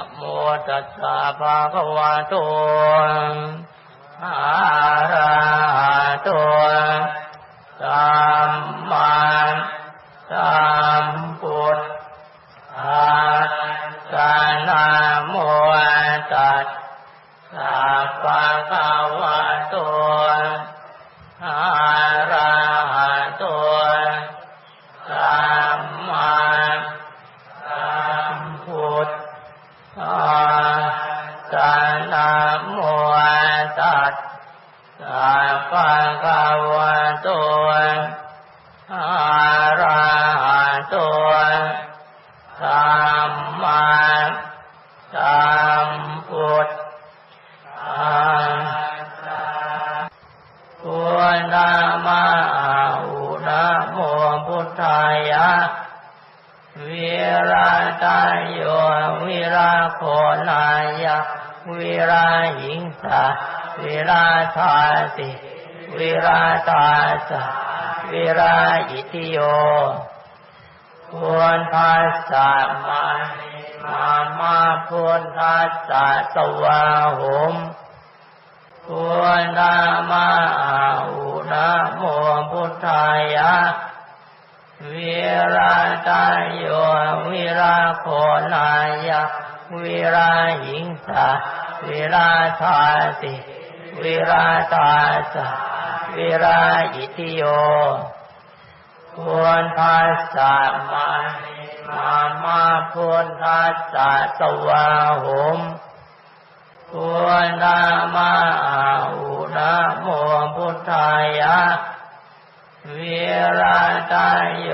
ะโมตัสสะภะคะวะโตอะระหะโตสัมมาสัมพุทธัสสะนะโมตัสสะภะคะวะโตอะระหะโตสัมมาสัมพุทธัสสะนะโมตั สสะภะคะวะโตอะระหะโตสัมมาสัมพุทธัสสะพุทธมาอุนะโมพุทธายะวิราตายโยวิราโคนายะวิราหิงสา วิราธาสิวิราตาสะวิราอิติโยพุทธัสสะมามามาพุทธัสสะสวาหุมพุทธามาอุนะโมพุทธายะ วิราตายโยวิราโคนายะ วิราหิงสาวิราธาสิ วิราตาสะวิราอิติโยพุทธัสสะมามามาพุทธัสสะสวาหมพุทธามาอุนะโมพุทธายะวิราตายโย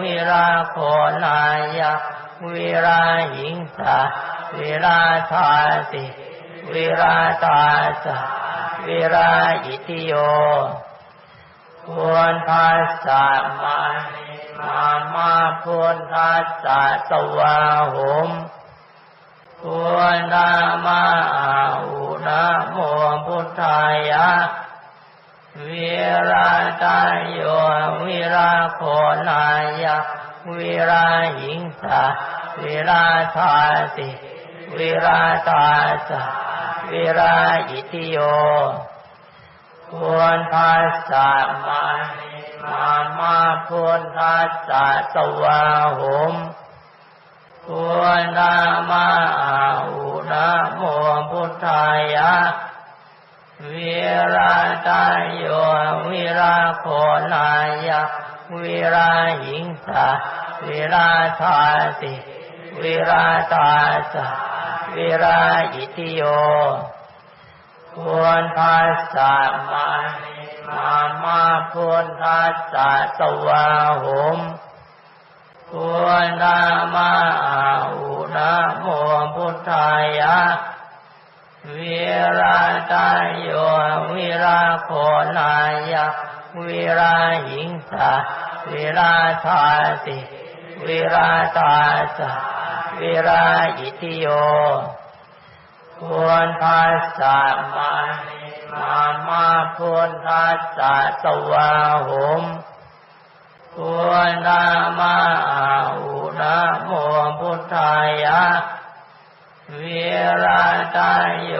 วิราโคนายะวิราหิงสาวิราธาสิวิราตาสะ วิราอิติโยพุทธัสสะมามามาพุทธัสสะสวาหมพุทธามาอุนะโมพุทธายะวิราตายโยวิราโคนายะวิราหิงสาวิราธาสิวิราตาสะ วิราอิติโยพุทธัสสะมามามาพุทธัสสะสวาหุมพุทธามาอุนะโมพุทธายะวิราตายโยวิราโคนายะวิราหิงสาวิราธาสิวิราตาสะ วิราอิติโยพุทธัสสะมามามาพุทธัสสะสวาหุมพุทธามาอุนะโมพุทธายะวิราตายโยวิราโคนายะวิราหิงสาวิราธาสิวิราตาสะ วิราอิติโยพุทธัสสะมามามาพุทธัสสะสวาหมพุทธามาอุนะโมพุทธายะวิราตายโย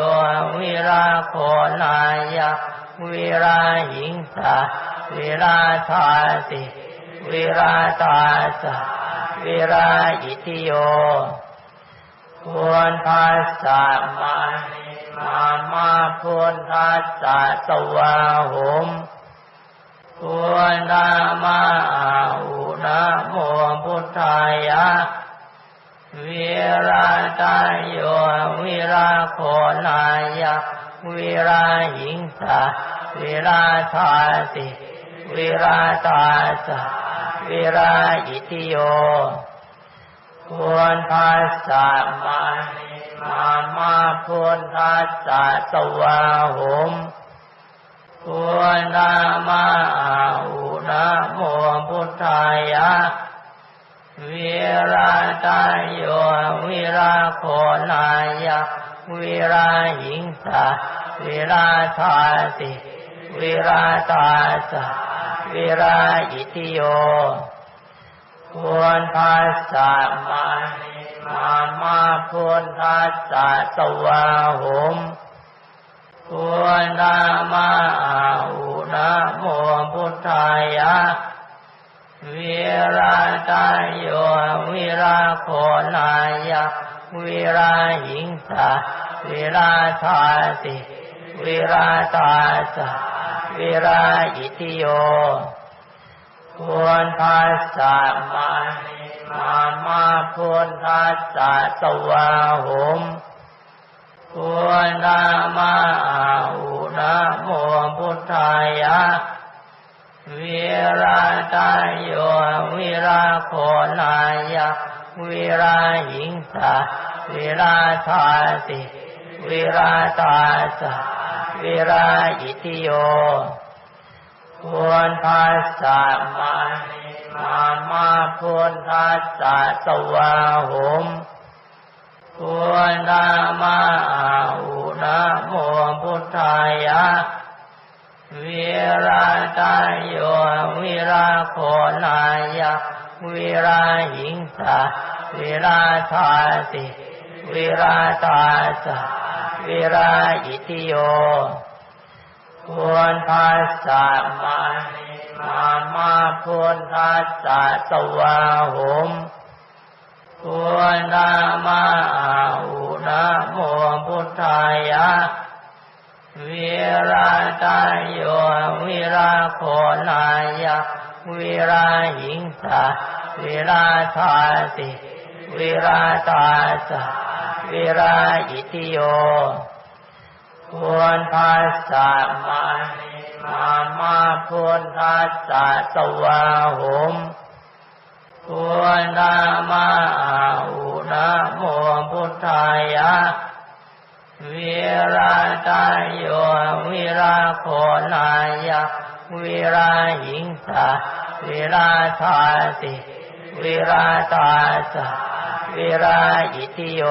วิราโคนายะวิราหิงสาวิราธาสิวิราตาสะ วิราอิติโยพุทธัสสะมามามาพุทธัสสะสวาหมพุทธามาอุนะโมพุทธายะวิราตายโยวิราโคนายะวิราหิงสาวิราธาสิวิราตาสะ วิราอิติโยพุทธัสสะมามามาพุทธัสสะสวาหุมพุทธามาอุนะโมพุทธายะวิราตายโยวิราโคนายะวิราหิงสาวิราธาสิวิราตาสะ วิราอิติโยพุทธัสสะมามามาพุทธัสสะสวาหุมพุทธามาอาอุนะโมพุทธายะวิราตายโยวิราโคนายะวิราหิงสาวิราธาสิวิราตาสะ วิราอิติโย ควรทัสสะมามามาพุทธัสสะสวาหุมควรนามาอาอุนะโมพุทธายะวิราตายโยวิราโคนายะวิราหิงสาวิราธาสิวิราตาสะ วิราอิติโย ควรทัสสะมามามาพุทธัสะสวาหุมควรนามาอาอุนะโมพุทธายะวิราตายโยวิราโคนายะวิราหิงสาวิราธาสิวิราตาสะ วิราอิติโย ควรทัสสะมามามาพุทธัสสะสวาหมควรนามาอาอุนะโมพุทธายะวิราตายโยวิราโคนายะวิราหิงสาวิราธาสิวิราตาสะ วิราอิติโย ควรทัสสะมามามาพุทธัสสะสวาหมควรนามาอาอุนะโมพุทธายะวิราตายโยวิราโคนายะวิราหิงสาวิราธาสิวิราตาสะ วิราอิติโย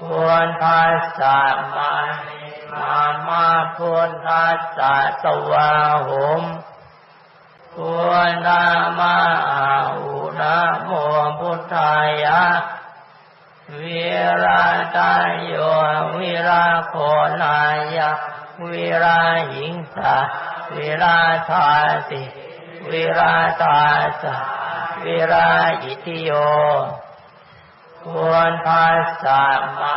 ควรทัสสะมามามาพุทธัสสะสวาหมควรนามาอาอุนะโมพุทธายะวิราตายโยวิราโคนายะวิราหิงสาวิราธาสิวิราตาสะ วิราอิติโย ควรทัสสะมา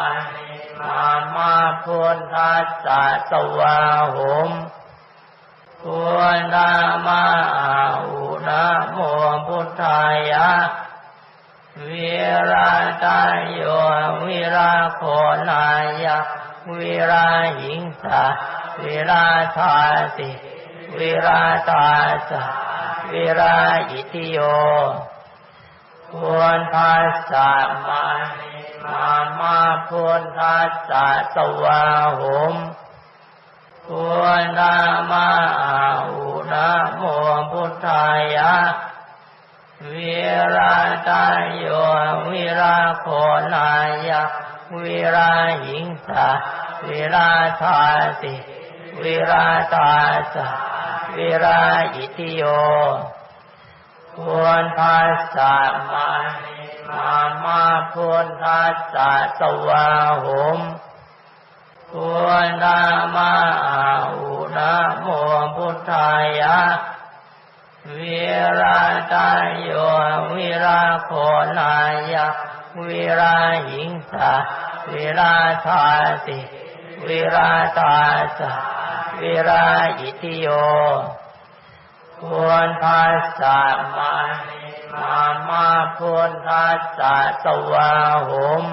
มามาพุทธัสสะสวาหมควรนามาอาอุนะโมพุทธายะวิราตายโยวิราโคนายะวิราหิงสาวิราธาสิวิราตาสะ วิราอิติโย ควรทัสสะมามามาพุทธัสสะสวาหุมควรนามาอาอุนะโมพุทธายะวิราตายโยวิราโคนายะวิราหิงสาวิราธาสิวิราตาสะ วิราอิติโย ควรทัสสะมามามาพุทธัสสะสวาหุมควรนามาอาอุนะโมพุทธายะวิราตายโยวิราโคนายะวิราหิงสาวิราธาสิวิราตาสะ วิราอิติโย ควรภาษามามามาพุทธัสสะสวาหุม